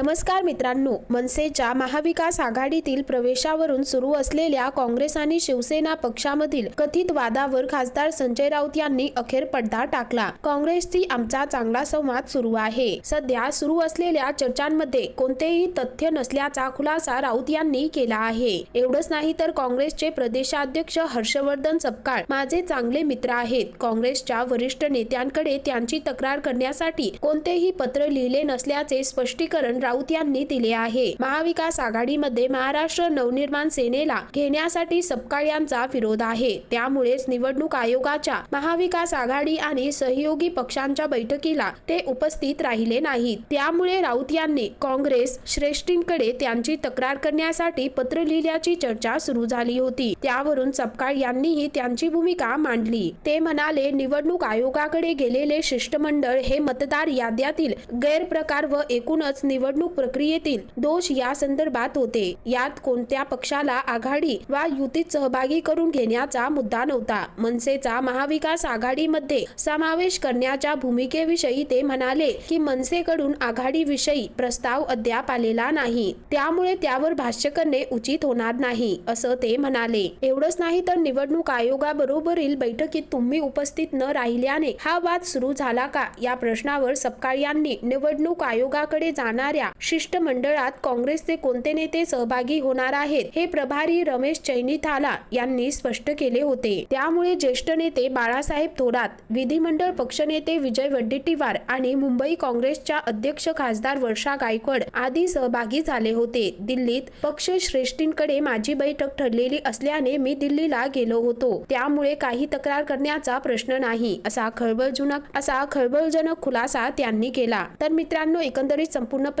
नमस्कार मित्रांनो मनसेच्या महाविकास आघाडीतील प्रवेशावरून सुरू असलेल्या काँग्रेस आणि शिवसेना पक्षामधील कथित वादावर खासदार संजय राऊत यांनी अखेर पडदा टाकला. काँग्रेसची आमचा चांगला संवाद सुरू आहे. सध्या सुरू असलेल्या चर्चांमध्ये कोणतेही तथ्य नसल्याचा खुलासा राऊत यांनी केला आहे. एवढंच नाही तर काँग्रेसचे प्रदेशाध्यक्ष हर्षवर्धन सपकाळ माझे चांगले मित्र आहेत. काँग्रेसच्या वरिष्ठ नेत्यांकडे त्यांची तक्रार करण्यासाठी कोणतेही पत्र लिहिले नसल्याचे स्पष्टीकरण राऊत यांनी दिले आहे. महाविकास आघाडीमध्ये महाराष्ट्र नवनिर्माण सेनेला घेण्यासाठी सपकाळ यांचा विरोध आहे. त्यामुळेच निवडणूक आयोगाच्या महाविकास आघाडी आणि सहयोगी पक्षांच्या बैठकीला ते उपस्थित राहिले नाहीत. त्यामुळे राऊत यांनी काँग्रेस श्रेष्ठींकडे त्यांची तक्रार करण्यासाठी पत्र लिहिल्याची चर्चा सुरू झाली होती. त्यावरून सपकाळ यांनीही त्यांची भूमिका मांडली. ते म्हणाले निवडणूक आयोगाकडे गेलेले शिष्टमंडळ हे मतदार याद्यातील गैरप्रकार व एकूणच निवडणूक प्रक्रियेतील दोष या संदर्भात होते. यात कोणत्या पक्षाला आघाडी वा युतीत सहभागी करून घेण्याचा मुद्दा नव्हता. मनसेचा महाविकास आघाडीमध्ये समावेश करण्याच्या भूमिकेविषयी ते म्हणाले की मनसेकडून आघाडीविषयी प्रस्ताव अद्याप आलेला नाही. त्यामुळे त्यावर भाष्य करणे उचित होणार नाही असं ते म्हणाले. एवढंच नाही तर निवडणूक आयोगाबरोबरील बैठकीत तुम्ही उपस्थित न राहिल्याने हा वाद सुरू झाला का? या प्रश्नावर सपकाळ यांनी निवडणूक आयोगाकडे जाणाऱ्या शिष्टमंडळात काँग्रेसचे कोणते नेते सहभागी होणार आहेत हे प्रभारी रमेश चैनीथाला यांनी स्पष्ट केले होते. त्यामुळे ज्येष्ठ नेते बाळासाहेब थोरात विधिमंडळ पक्षनेते विजय वड्डेट्टीवार आणि मुंबई काँग्रेसच्या अध्यक्ष खासदार वर्षा गायकवाड आदी सहभागी झाले होते. दिल्लीत पक्ष श्रेष्ठींकडे माझी बैठक ठरलेली असल्याने मी दिल्लीला गेलो होतो. त्यामुळे काही तक्रार करण्याचा प्रश्न नाही असा खळबळजनक असा खळबळजनक खुलासा त्यांनी केला. तर मित्रांनो एकंदरीत संपूर्ण